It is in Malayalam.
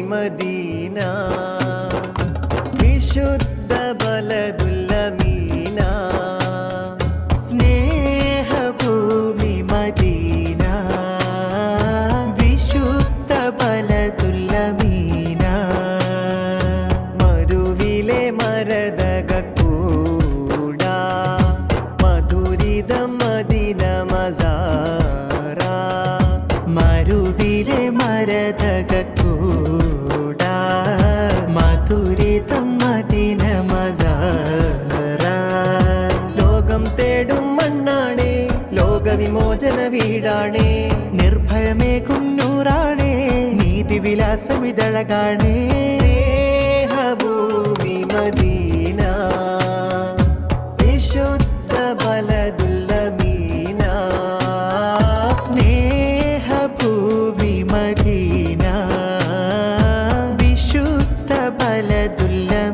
മദീന. വിശുദ്ധ ബലദുല്ലമീന സ്നേഹഭൂമി മദീന. വിശുദ്ധ ബലതുല്ലമീന മരുവിലെ മരതക മദീന മസാര മരുവിലെ മരതക ദുരിതം മദീന മസാറ. ലോകം തേടും മണ്ണാണേ ലോകവിമോചന വീടാണേ നിർഭയമേകും നൂറാണേ നീതി വിലാസമിതഴകാണേ സ്നേഹഭൂമി മദീന വിശുദ്ധ ബലദുല്ലമീന സ്നേഹ দুল্লা